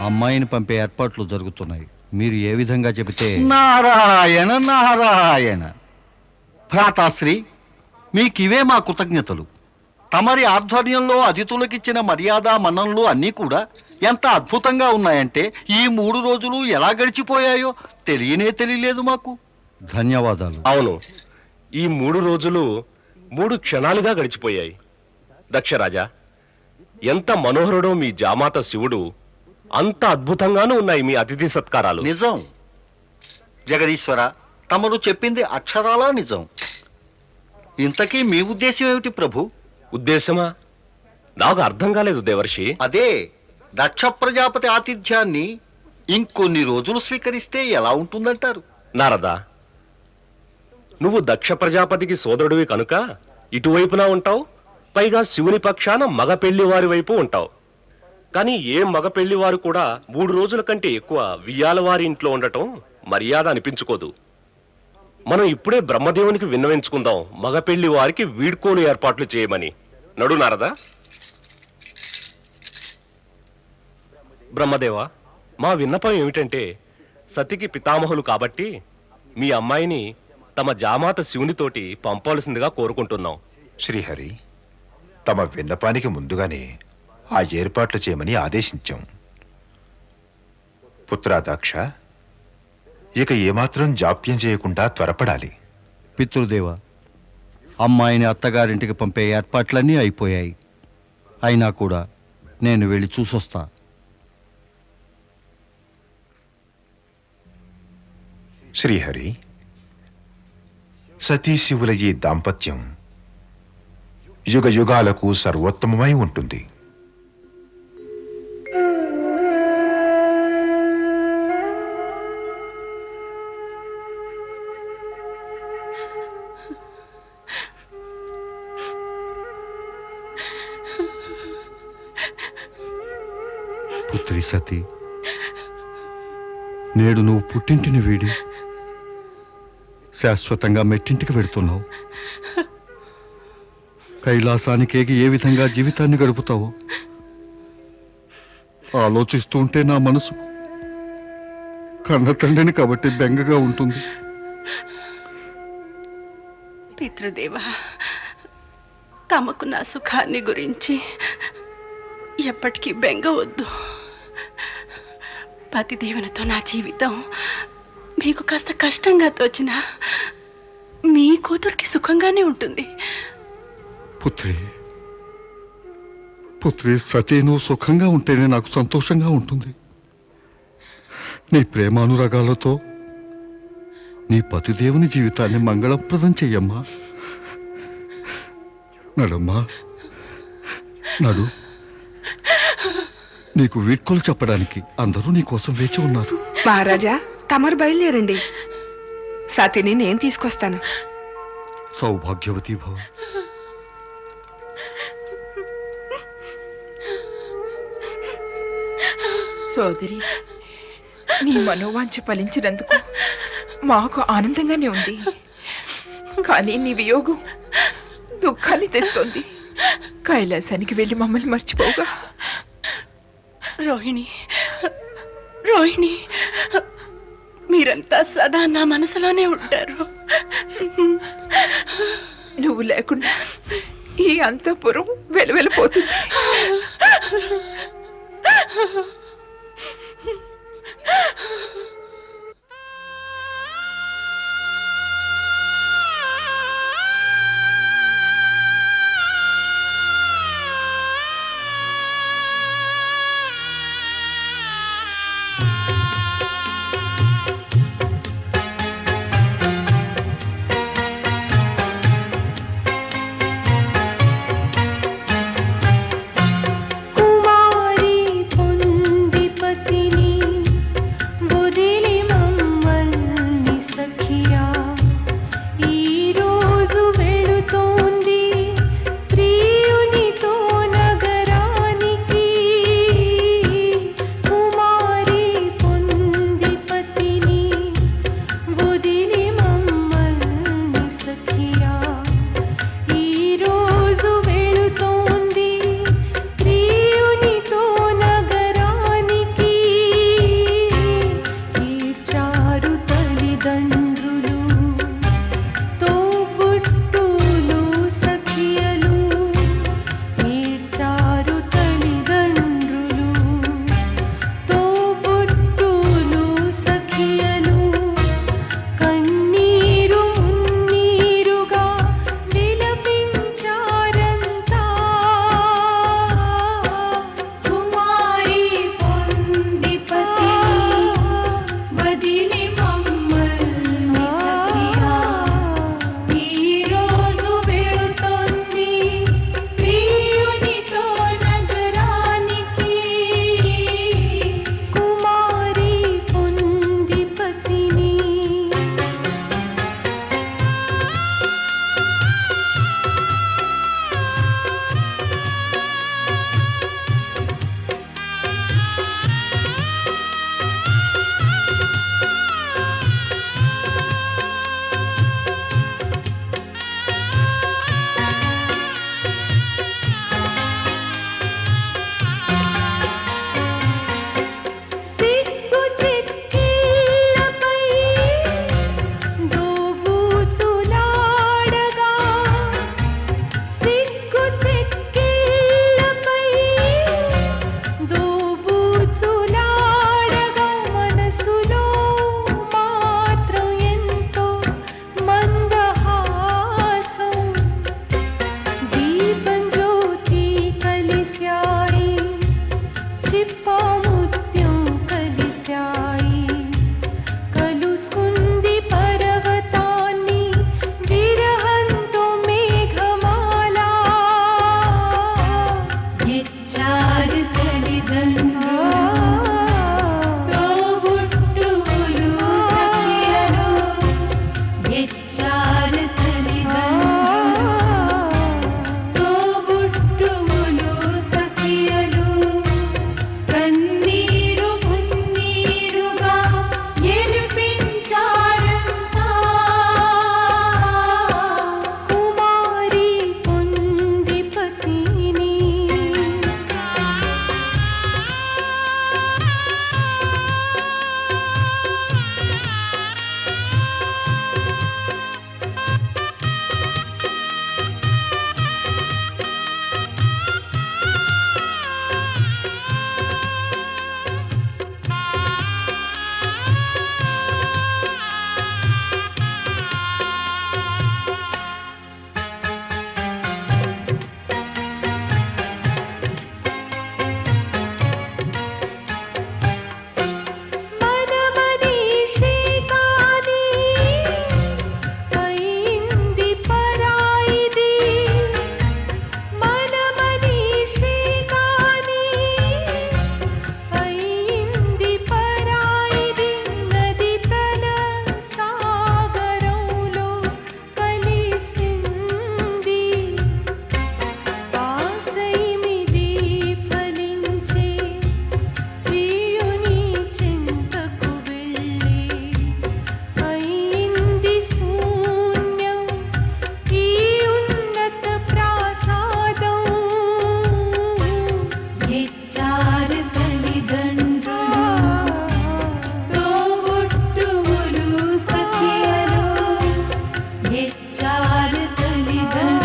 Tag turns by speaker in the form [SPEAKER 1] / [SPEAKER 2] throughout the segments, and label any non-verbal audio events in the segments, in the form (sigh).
[SPEAKER 1] అమ్మాయిని పంపే ఏర్పాట్లు జరుగుతున్నాయి. మీరు ఏ విధంగా చెబితే
[SPEAKER 2] నారాయణ నారాయణ. భ్రాతాశ్రీ మీకివే మా కృతజ్ఞతలు. తమరి ఆధ్వర్యంలో అతిథులకిచ్చిన మర్యాద మన్ననలు అన్నీ కూడా ఎంత అద్భుతంగా ఉన్నాయంటే ఈ మూడు రోజులు ఎలా గడిచిపోయాయో తెలియనే తెలియలేదు మాకు.
[SPEAKER 1] ధన్యవాదాలు.
[SPEAKER 3] అవును. ఈ మూడు రోజులు మూడు క్షణాలుగా గడిచిపోయాయి. దక్షరాజా ఎంత మనోహరుడో మీ జామాత శివుడు అంత అద్భుతంగానూ ఉన్నాయి మీ అతిథి సత్కారాలు.
[SPEAKER 2] నిజం. జగదీశ్వర తమరు చెప్పింది అక్షరాలా నిజం. ఇంతకీ మీ ఉద్దేశం ఏమిటి ప్రభు?
[SPEAKER 3] ఉద్దేశమా? నాకు అర్థం కాలేదు దేవర్షి.
[SPEAKER 2] అదే దక్ష ప్రజాపతి ఆతిథ్యాన్ని ఇంకొన్ని రోజులు స్వీకరిస్తే ఎలా ఉంటుందంటారు?
[SPEAKER 3] నారదా నువ్వు దక్ష ప్రజాపతికి సోదరుడివి కనుక ఇటువైపున ఉంటావు పైగా శివుని పక్షాన మగ పెళ్ళివారి వైపు ఉంటావు. కానీ ఏ మగ పెళ్ళివారు కూడా మూడు రోజుల కంటే ఎక్కువ వియ్యాలవారి ఇంట్లో ఉండటం మర్యాద అనిపించుకోదు. మనం ఇప్పుడే బ్రహ్మదేవునికి విన్నవించుకుందాం. మగ పెళ్ళి వారికి వీడ్కోలు ఏర్పాట్లు చేయమని. నడు నారదా. బ్రహ్మదేవ మా విన్నపం ఏమిటంటే సతికి పితామహులు కాబట్టి మీ అమ్మాయిని తమ జామాత శివునితోటి పంపాల్సిందిగా కోరుకుంటున్నాం.
[SPEAKER 4] శ్రీహరి తమ విన్నపానికి ముందుగానే ఆ ఏర్పాట్లు చేయమని ఆదేశించాం. పుత్రాదాక్ష ఇక ఏమాత్రం జాప్యం చేయకుండా త్వరపడాలి.
[SPEAKER 1] పితృదేవ అమ్మాయిని అత్తగారింటికి పంపే ఏర్పాట్లన్నీ అయిపోయాయి. అయినా కూడా నేను వెళ్ళి చూసొస్తా.
[SPEAKER 4] శ్రీహరి సతీ శివుల ఈ దాంపత్యం యుగ యుగాలకు సర్వోత్తమమై ఉంటుంది.
[SPEAKER 1] సతి. నేడు నువ్వు పుట్టింటిని వీడి శాశ్వతంగా మెట్టింటికి వెడుతున్నావు. కైలాసానికేగి ఏ విధంగా జీవితాన్ని గడుపుతావో? ఆలోచిస్తూ ఉంటే నా మనసు కన్న తండ్రిని కాబట్టి బెంగగా ఉంటుంది.
[SPEAKER 5] పితృదేవా తమకు నా సుఖాన్ని గురించి ఎప్పటికీ బెంగ వద్దు పతిదేవునితో నా జీవితం మీకు కాస్త కష్టంగా తోచిన మీ కూతురికి సుఖంగానే ఉంటుంది.
[SPEAKER 1] పుత్రి పుత్రి సతీ సుఖంగా ఉంటేనే నాకు సంతోషంగా ఉంటుంది. నీ ప్రేమానురాగాలతో నీ పతిదేవుని జీవితాన్ని మంగళప్రదం చెయ్యమ్మా. నడమ్మా. నడు. నీకు వీడ్కోలు చెప్పడానికి అందరూ నీ కోసం వేచి ఉన్నారు.
[SPEAKER 6] మహారాజా తమరు బయలుదేరండి. సతిని నేను తీసుకొస్తాను.
[SPEAKER 1] సౌభాగ్యవతి భవ.
[SPEAKER 6] సోదరి నీ మనోవాంఛ ఫలించినందుకు మాకు ఆనందంగానే ఉంది. కానీ నీ వియోగం దుఃఖాన్ని తెస్తోంది. కైలాసానికి వెళ్ళి మమ్మల్ని మర్చిపోగా
[SPEAKER 5] రోహిణి. రోహిణి మీరంతా సదా నా మనసులోనే ఉంటారు.
[SPEAKER 6] నువ్వు లేకుండా ఈ అంతఃపురం వెలువెలిపోతుంది.
[SPEAKER 7] ಯಾರು ತಳಿದರು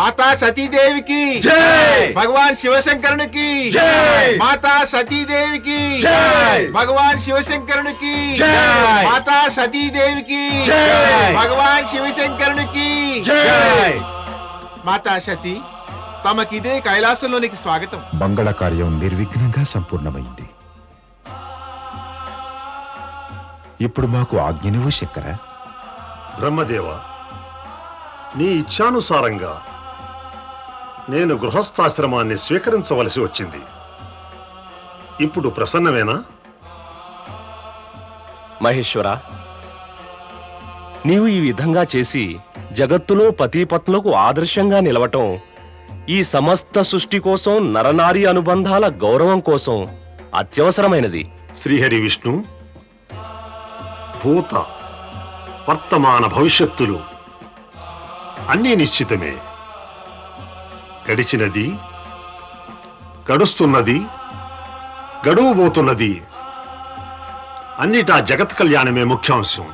[SPEAKER 7] మాతా సతీదేవికి. భగవాన్ శివశంకరునికి. మాతా సతీదేవికి. భగవాన్ శివశంకరునికి. మాతా సతీదేవికి. భగవాన్ శివశంకరునికి. మాతా సతీ తమకిదే కైలాసంలోనికి స్వాగతం.
[SPEAKER 4] మంగళ కార్యం నిర్విఘ్నంగా సంపూర్ణమైంది. ఇప్పుడు మాకు ఆజ్ఞనివ్వు శంకర.
[SPEAKER 8] బ్రహ్మదేవ నీ ఇచ్ఛానుసారంగా నేను గృహస్థాశ్రమాన్ని స్వీకరించవలసి వచ్చింది. ఇప్పుడు ప్రసన్నమేనా?
[SPEAKER 3] మహేశ్వర నీవు ఈ విధంగా చేసి జగత్తులో పతిపత్నులకు ఆదర్శంగా నిలవటం ఈ సమస్త సృష్టి కోసం నరనారి అనుబంధాల గౌరవం కోసం అత్యవసరమైనది.
[SPEAKER 8] శ్రీహరి విష్ణు భూత వర్తమాన భవిష్యత్తులు అన్నీ నిశ్చితమే. గడిచినది గడుస్తున్నది గడువబోతున్నది. అన్నిటా జగత్ కళ్యాణమే ముఖ్యాంశం.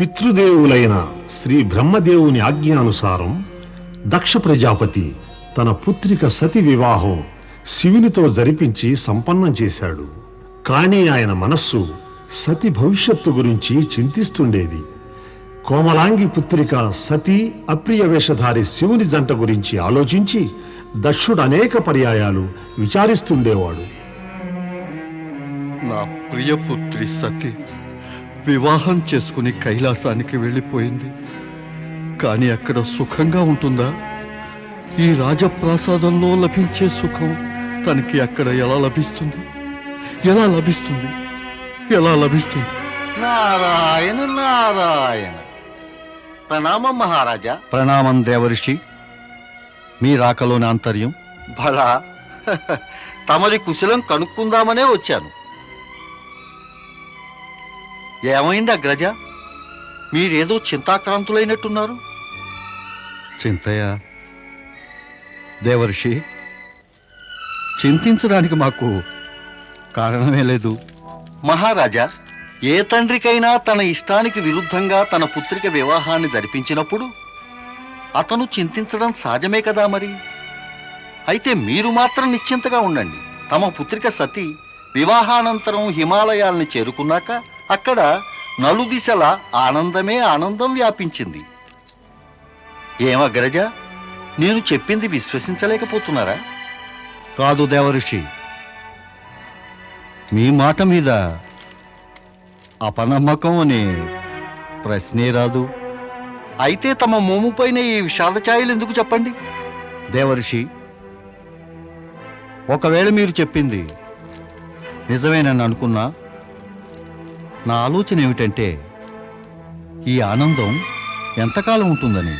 [SPEAKER 8] పితృదేవులైన శ్రీ బ్రహ్మదేవుని ఆజ్ఞానుసారం దక్ష ప్రజాపతి తన పుత్రిక సతి వివాహం శివునితో జరిపించి సంపన్నం చేశాడు. కానీ ఆయన మనస్సు సతి భవిష్యత్తు గురించి చింతిస్తుండేది. కోమలాంగి పుత్రిక సతీ అప్రియ వేషధారి శివుని జంట గురించి ఆలోచించి దక్షుడు అనేక పర్యాయాలు విచారిస్తుండేవాడు.
[SPEAKER 1] నా ప్రియపుత్రి సతి వివాహం చేసుకుని కైలాసానికి వెళ్ళిపోయింది. కానీ అక్కడ సుఖంగా ఉంటుందా? ఈ రాజప్రాసాదంలో లభించే సుఖం తనకి అక్కడ ఎలా లభిస్తుంది? ఎలా లభిస్తుంది? ఎలా లభిస్తుంది?
[SPEAKER 2] నారాయణ నారాయణ. ప్రణామం మహారాజా. ప్రణామం దేవరిషి మీ రాకలోని ఆంతర్యం భళా తమరి కుశలం కనుక్కుందామనే వచ్చాను. ఏమైంది అగ్రజ? మీరేదో చింతాక్రాంతులైనట్టున్నారు? చింతయ? దేవర్షి చింతించడానికి మాకు కారణమే లేదు. మహారాజా ఏ తండ్రికైనా తన ఇష్టానికి విరుద్ధంగా తన పుత్రిక వివాహాన్ని జరిపించినప్పుడు అతను చింతించడం సహజమే కదా మరి? అయితే మీరు మాత్రం నిశ్చింతగా ఉండండి. తమ పుత్రిక సతి వివాహానంతరం హిమాలయాల్ని చేరుకున్నాక అక్కడ నలుదిశల ఆనందమే ఆనందం వ్యాపించింది. ఏమగ్రజ నేను చెప్పింది విశ్వసించలేకపోతున్నారా? కాదు దేవఋషి మీ మాట మీద అపనమ్మకం అనే ప్రశ్నే రాదు. అయితే తమ మోముపైన ఈ విషాద ఛాయలు ఎందుకు చెప్పండి? దేవర్షి ఒకవేళ మీరు చెప్పింది నిజమేనని అనుకున్నా నా ఆలోచన ఏమిటంటే ఈ ఆనందం ఎంతకాలం ఉంటుందని.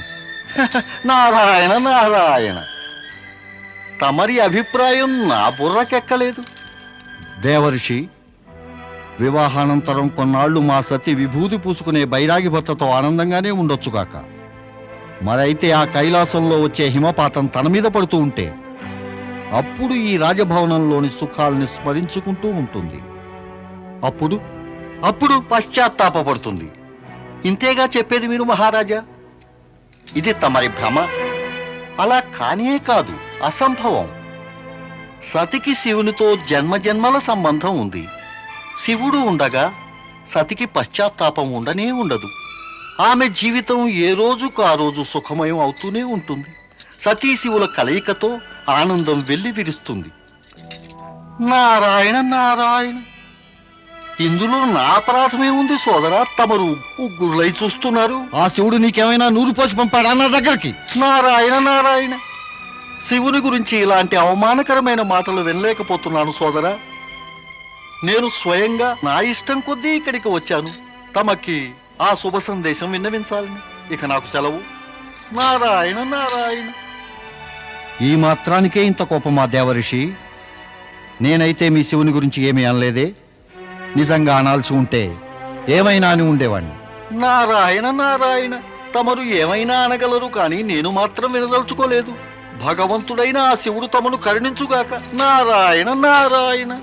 [SPEAKER 2] (laughs) నారాయణ నారాయణ తమరి అభిప్రాయం నా బుర్రకెక్కలేదు. దేవర్షి వివాహానంతరం కొన్నాళ్ళు మా సతి విభూతి పూసుకునే బైరాగి భర్తతో ఆనందంగానే ఉండొచ్చుగాక మరైతే ఆ కైలాసంలో వచ్చే హిమపాతం తన మీద పడుతూ ఉంటే అప్పుడు ఈ రాజభవనంలోని సుఖాలని స్మరించుకుంటూ ఉంటుంది. అప్పుడు అప్పుడు పశ్చాత్తాపడుతుంది ఇంతేగా చెప్పేది మీరు మహారాజా? ఇది తమరి భ్రమ. అలా కానే కాదు అసంభవం. సతికి శివునితో జన్మజన్మల సంబంధం ఉంది. శివుడు ఉండగా సతికి పశ్చాత్తాపం ఉండనే ఉండదు. ఆమె జీవితం ఏ రోజుకు ఆ రోజు సుఖమయం అవుతూనే ఉంటుంది. సతీ శివుల కలయికతో ఆనందం వెళ్ళి విరుస్తుంది. నారాయణ నారాయణ! ఇందులో నా అపరాధమే ఉంది సోదరా తమరు ఉగ్గురులై చూస్తున్నారు. ఆ శివుడు నీకేమైనా నూరు పోసి పంపాడా నా దగ్గరికి? నారాయణ నారాయణ! శివుని గురించి ఇలాంటి అవమానకరమైన మాటలు వినలేకపోతున్నాను సోదరా. నేను స్వయంగా నా ఇష్టం కొద్దీ ఇక్కడికి వచ్చాను. తమకి ఆ శుభ సందేశం విన్నవించాలని. ఇక నాకు సెలవు. నారాయణ నారాయణ. ఈ మాత్రానికే ఇంత కోపమా దేవరిషి. నేనైతే మీ శివుని గురించి ఏమీ అనలేదే. నిజంగా అనాల్సి ఉంటే ఏమైనా అని ఉండేవాణ్ణి. నారాయణ నారాయణ. తమరు ఏమైనా అనగలరు కానీ నేను మాత్రం వినదలుచుకోలేదు. భగవంతుడైన ఆ శివుడు తమను కరుణించుగాక. నారాయణ నారాయణ.